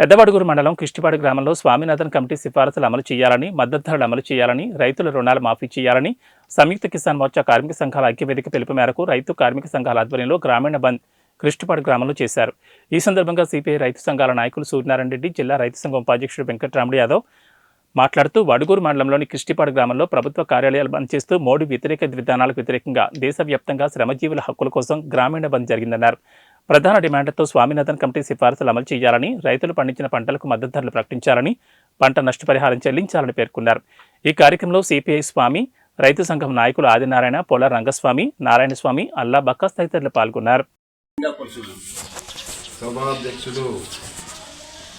పెద్దవడుగురు మండలం కిష్టిపాడు గ్రామంలో స్వామినాథన్ కమిటీ సిఫారసులు అమలు చేయాలని మద్దతు ధరలు అమలు చేయాలని రైతుల రుణాలు మాఫీ చేయాలని సంయుక్త కిసాన్ మోర్చా కార్మిక సంఘాల ఐక్యవేదిక పిలుపు మేరకు రైతు కార్మిక సంఘాల ఆధ్వర్యంలో గ్రామీణ బంద్ కృష్టిపాడు గ్రామంలో చేశారు. ఈ సందర్భంగా సిపిఐ రైతు సంఘాల నాయకులు సూర్యనారాయణ రెడ్డి జిల్లా రైతు సంఘం ఉపాధ్యక్షుడు వెంకటరాముడు యాదవ్ మాట్లాడుతూ వడుగూరు మండలంలోని కిష్టిపాడు గ్రామంలో ప్రభుత్వ కార్యాలయాలు బంద్ చేస్తూ మోడీ వ్యతిరేక విధానాలకు వ్యతిరేకంగా దేశవ్యాప్తంగా శ్రమజీవుల హక్కుల కోసం గ్రామీణ బంద్ జరిగిందన్నారు. ప్రధాన డిమాండ్లతో స్వామినాథన్ కమిటీ సిఫార్సులు అమలు చేయాలని రైతులు పండించిన పంటలకు మద్దతు ధరలు ప్రకటించాలని పంట నష్టపరిహారం చెల్లించాలని పేర్కొన్నారు. ఈ కార్యక్రమంలో సిపిఐ స్వామి రైతు సంఘం నాయకులు ఆదినారాయణ పొల రంగస్వామి నారాయణ స్వామి అల్లా బక్కాస్ తదితరులు పాల్గొన్నారు. సభాధ్యక్షుడు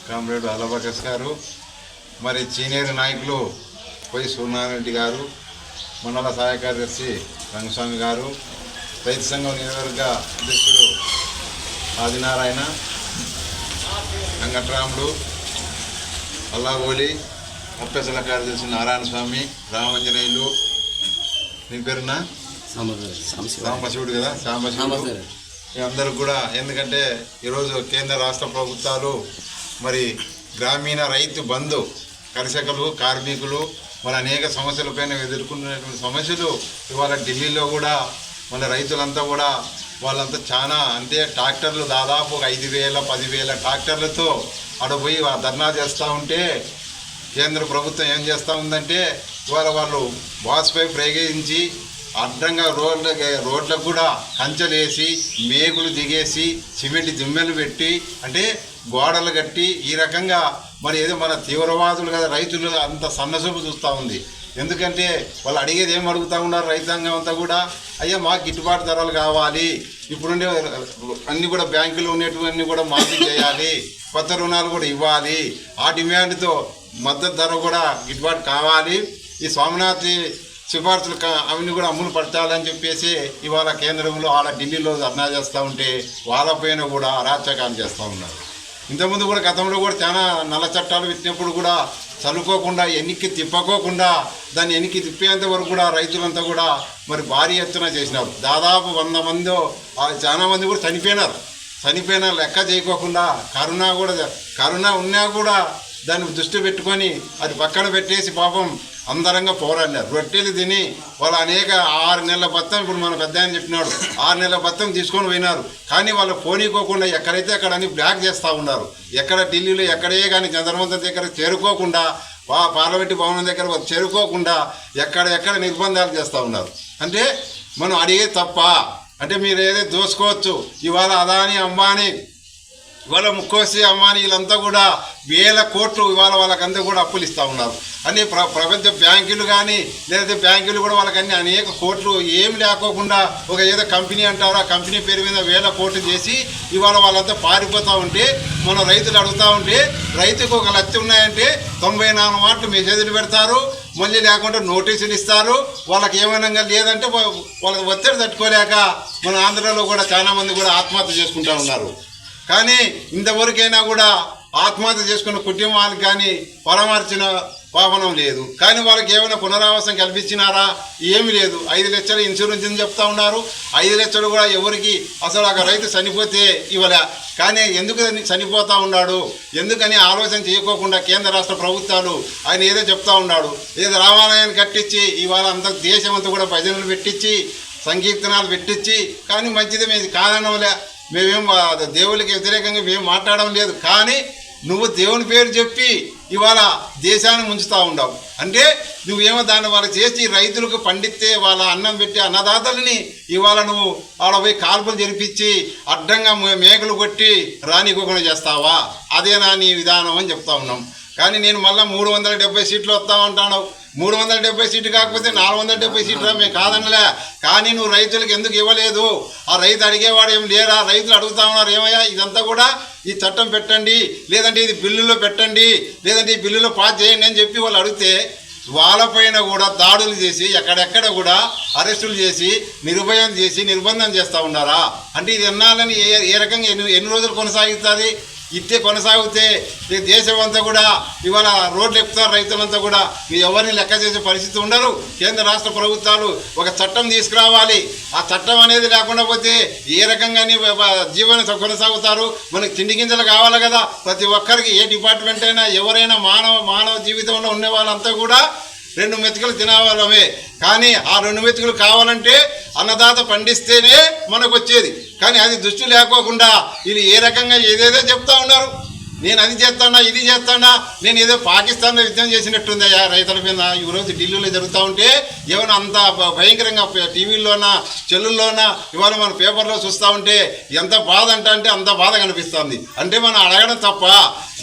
కామ్రేడ్ అలబకస్ గారు మరి సీనియర్ నాయకులు పొయ్యి సూర్యనారాయణ గారు మండల సహాయ కార్యదర్శి రంగస్వామి గారు రైతు సంఘం నియోజకవర్గ అధ్యక్షుడు ఆదినారాయణ వెంకట్రాముడు అల్లాగోలి అప్పెసల కార్యదర్శి నారాయణ స్వామి రామాంజనేయులు. నీ పేరునా సాంబశివుడు. కదా? సాంబశివుడు. అందరూ కూడా ఎందుకంటే ఈరోజు కేంద్ర రాష్ట్ర ప్రభుత్వాలు మరి గ్రామీణ రైతు బంధు కర్షకులు కార్మికులు మరి అనేక సమస్యలపైన ఎదుర్కొన్నటువంటి సమస్యలు ఇవాళ ఢిల్లీలో కూడా మన రైతులంతా కూడా వాళ్ళంతా చాలా అంటే ట్రాక్టర్లు దాదాపు ఒక ఐదు వేల పదివేల ట్రాక్టర్లతో అక్కడ పోయి ధర్నా చేస్తూ ఉంటే కేంద్ర ప్రభుత్వం ఏం చేస్తూ ఉందంటే ఇవాళ వాళ్ళు వాజ్పేయి ప్రయోగించి అడ్డంగా రోడ్ల రోడ్లకు కూడా కంచెలు వేసి మేకులు దిగేసి సిమెంట్ దిమ్మెలు పెట్టి అంటే గోడలు కట్టి ఈ రకంగా మరి ఏదో మన తీవ్రవాదులు కదా రైతులు అంత సన్నసూపు చూస్తూ ఉంది. ఎందుకంటే వాళ్ళు అడిగేది ఏం అడుగుతూ ఉన్నారు రైతాంగం అంతా కూడా అయ్యా మాకు గిట్టుబాటు ధరలు కావాలి ఇప్పుడుండే అన్నీ కూడా బ్యాంకులు ఉండేటివన్నీ కూడా మాఫీ చేయాలి కొత్త రుణాలు కూడా ఇవ్వాలి ఆ డిమాండ్తో మద్దతు ధర కూడా గిట్టుబాటు కావాలి ఈ స్వామినాథ్ సిఫార్సులు అవన్నీ కూడా అమలు పరచాలని చెప్పేసి ఇవాళ కేంద్రంలో ఆడ ఢిల్లీలో ధర్నా చేస్తూ ఉంటే వాళ్ళపైన కూడా అరాచకాలు చేస్తూ ఉన్నారు. ఇంతకుముందు కూడా గతంలో కూడా చాలా నల్ల చట్టాలు పెట్టినప్పుడు కూడా చదువుకోకుండా ఎన్నికి తిప్పకోకుండా దాన్ని ఎన్నికి తిప్పేంత వరకు కూడా రైతులంతా కూడా మరి భారీ ఎత్తున చేసినారు. దాదాపు వంద మంది చాలా మంది కూడా చనిపోయినారు. చనిపోయిన లెక్క చేయకోకుండా కరోనా కూడా కరోనా ఉన్నా కూడా దాన్ని దృష్టి పెట్టుకొని అది పక్కన పెట్టేసి పాపం అందరంగా పోరాడలేరు రొట్టెలు తిని వాళ్ళు అనేక ఆరు నెలల బత్తం ఇప్పుడు మన పెద్ద ఆయన చెప్పినాడు ఆరు నెలల బత్తం తీసుకొని పోయినారు. కానీ వాళ్ళు పోనీకోకుండా ఎక్కడైతే అక్కడ అని బ్లాక్ చేస్తూ ఉన్నారు ఎక్కడ ఢిల్లీలో ఎక్కడే కానీ చంద్రమంత దగ్గర చేరుకోకుండా వా పార్లమెంటు భవనం దగ్గర చేరుకోకుండా ఎక్కడ ఎక్కడ నిర్బంధాలు చేస్తూ ఉన్నారు. అంటే మనం అడిగేది తప్ప అంటే మీరు ఏదో దోసుకోవచ్చు ఇవాళ అదాని అంబానీ ఇవాళ ముక్కోసి అమ్మాని వీళ్ళంతా కూడా వేల కోట్లు ఇవాళ వాళ్ళకంతా కూడా అప్పులు ఇస్తూ ఉన్నారు. అన్ని ప్ర ప్రపంచ బ్యాంకులు కానీ లేదంటే బ్యాంకులు కూడా వాళ్ళకన్నీ అనేక కోట్లు ఏమి లేకోకుండా ఒక ఏదో కంపెనీ అంటారు ఆ కంపెనీ పేరు మీద వేల కోట్లు చేసి ఇవాళ వాళ్ళంతా పారిపోతూ ఉంటే మన రైతులు అడుగుతూ ఉంటే రైతుకు ఒక లక్ష ఉన్నాయంటే తొంభై నాలుగు మాటలు మెసేజ్లు పెడతారు మళ్ళీ లేకుండా నోటీసులు ఇస్తారు వాళ్ళకి ఏమైనా లేదంటే వాళ్ళకి ఒత్తిడి తట్టుకోలేక మన ఆంధ్రాలో కూడా చాలామంది కూడా ఆత్మహత్య చేసుకుంటూ ఉన్నారు. కానీ ఇంతవరకైనా కూడా ఆత్మహత్య చేసుకున్న కుటుంబానికి కానీ పరామర్చిన పాపనం లేదు. కానీ వాళ్ళకి ఏమైనా పునరావాసం కల్పించినారా? ఏమి లేదు. ఐదు లక్షలు ఇన్సూరెన్స్ అని చెప్తా ఉన్నారు. ఐదు లక్షలు కూడా ఎవరికి? అసలు ఒక రైతు చనిపోతే ఇవ్వలే. కానీ ఎందుకు అని చనిపోతా ఉన్నాడు? ఎందుకని ఆలోచన చేయకోకుండా కేంద్ర రాష్ట్ర ప్రభుత్వాలు ఆయన ఏదో చెప్తా ఉన్నాడు. ఏదో రామాలయాన్ని కట్టించి ఇవాళ అంత దేశం అంతా కూడా భజనలు పెట్టించి సంకీర్తనాలు పెట్టించి కానీ మంచిది మేము కాదనవలే. మేమేం దేవుళ్ళకి వ్యతిరేకంగా మేము మాట్లాడడం లేదు. కానీ నువ్వు దేవుని పేరు చెప్పి ఇవాళ దేశాన్ని ముంచుతూ ఉండవు. అంటే నువ్వేమో దాన్ని వాళ్ళు చేసి రైతులకు పండిస్తే వాళ్ళ అన్నం పెట్టి అన్నదాతలని ఇవాళ నువ్వు వాళ్ళ పోయి కాల్పులు జరిపించి అడ్డంగా మేకలు కొట్టి రానికోకుండా చేస్తావా? అదేనా నీ విధానం అని చెప్తా ఉన్నాం. కానీ నేను మళ్ళీ మూడు వందల డెబ్బై సీట్లు వస్తామంటాను మూడు వందల డెబ్బై సీట్లు కాకపోతే నాలుగు వందల డెబ్బై సీట్లు మేము కాదనలే. కానీ నువ్వు రైతులకు ఎందుకు ఇవ్వలేదు? ఆ రైతు అడిగేవాడు ఏం లేరా? రైతులు అడుగుతా ఉన్నారు ఏమయ్యా ఇదంతా కూడా ఈ చట్టం పెట్టండి లేదంటే ఇది బిల్లులో పెట్టండి లేదంటే ఈ బిల్లులో పాస్ చేయండి అని చెప్పి వాళ్ళు అడిగితే వాళ్ళపైన కూడా దాడులు చేసి ఎక్కడెక్కడ కూడా అరెస్టులు చేసి నిర్భయం చేసి నిర్బంధం చేస్తూ ఉన్నారా? అంటే ఇది ఎన్నాలని ఏ ఏ రకంగా ఎన్ని ఎన్ని రోజులు కొనసాగుతుంది ఇట్టే కొనసాగితే ఈ దేశం అంతా కూడా ఇవాళ రోడ్లు ఎక్కుతారు రైతులంతా కూడా మీరు ఎవరిని లెక్క చేసే పరిస్థితి ఉండరు కేంద్ర రాష్ట్ర ప్రభుత్వాలు ఒక చట్టం తీసుకురావాలి. ఆ చట్టం అనేది లేకుండా పోతే ఏ రకంగా జీవనం కొనసాగుతారు. మనకి తిండి గింజలు కావాలి కదా. ప్రతి ఒక్కరికి ఏ డిపార్ట్మెంట్ అయినా ఎవరైనా మానవ మానవ జీవితంలో ఉండే వాళ్ళంతా కూడా రెండు మెతుకులు తినవాలమే కానీ ఆ రెండు మెతుకులు కావాలంటే అన్నదాత పండిస్తేనే మనకు వచ్చేది కానీ అది దృష్టి లేకోకుండా వీళ్ళు ఏ రకంగా ఏదేదో చెప్తా ఉన్నారు. నేను అది చేస్తానా ఇది చేస్తానా నేను ఏదో పాకిస్తాన్లో యుద్ధం చేసినట్టుందయ్యా రైతుల మీద. ఈ రోజు ఢిల్లీలో జరుగుతూ ఉంటే ఏమైనా అంత భయంకరంగా టీవీల్లోనా చెల్లుల్లోనా ఇవాళ మన పేపర్లో చూస్తూ ఉంటే ఎంత బాధ అంట అంటే అంత బాధ కనిపిస్తుంది. అంటే మనం అడగడం తప్ప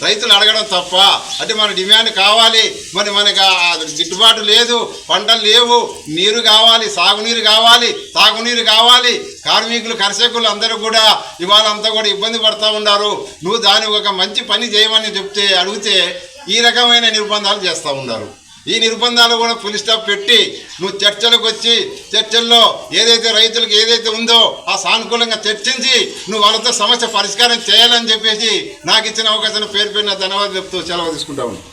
రైతులు అడగడం తప్ప. అంటే మన డిమాండ్ కావాలి మరి మనకి గిట్టుబాటు లేదు పంటలు లేవు నీరు కావాలి సాగునీరు కావాలి తాగునీరు కావాలి. కార్మికులు కర్షకులు అందరూ కూడా ఇవాళ అంతా కూడా ఇబ్బంది పడుతూ ఉన్నారు. నువ్వు దాని ఒక మంచి పని చేయమని చెప్తే అడిగితే ఈ రకమైన నిర్బంధాలు చేస్తూ ఉన్నారు. ఈ నిర్బంధాలు కూడా ఫుల్ స్టాప్ పెట్టి నువ్వు చర్చలకు వచ్చి చర్చల్లో ఏదైతే రైతులకు ఏదైతే ఉందో ఆ సానుకూలంగా చర్చించి నువ్వు వాళ్ళతో సమస్య పరిష్కారం చేయాలని చెప్పేసి నాకు ఇచ్చిన అవకాశం పేరు పేరున ధన్యవాదాలు చెప్తూ సెలవు తీసుకుంటా ఉన్నాను.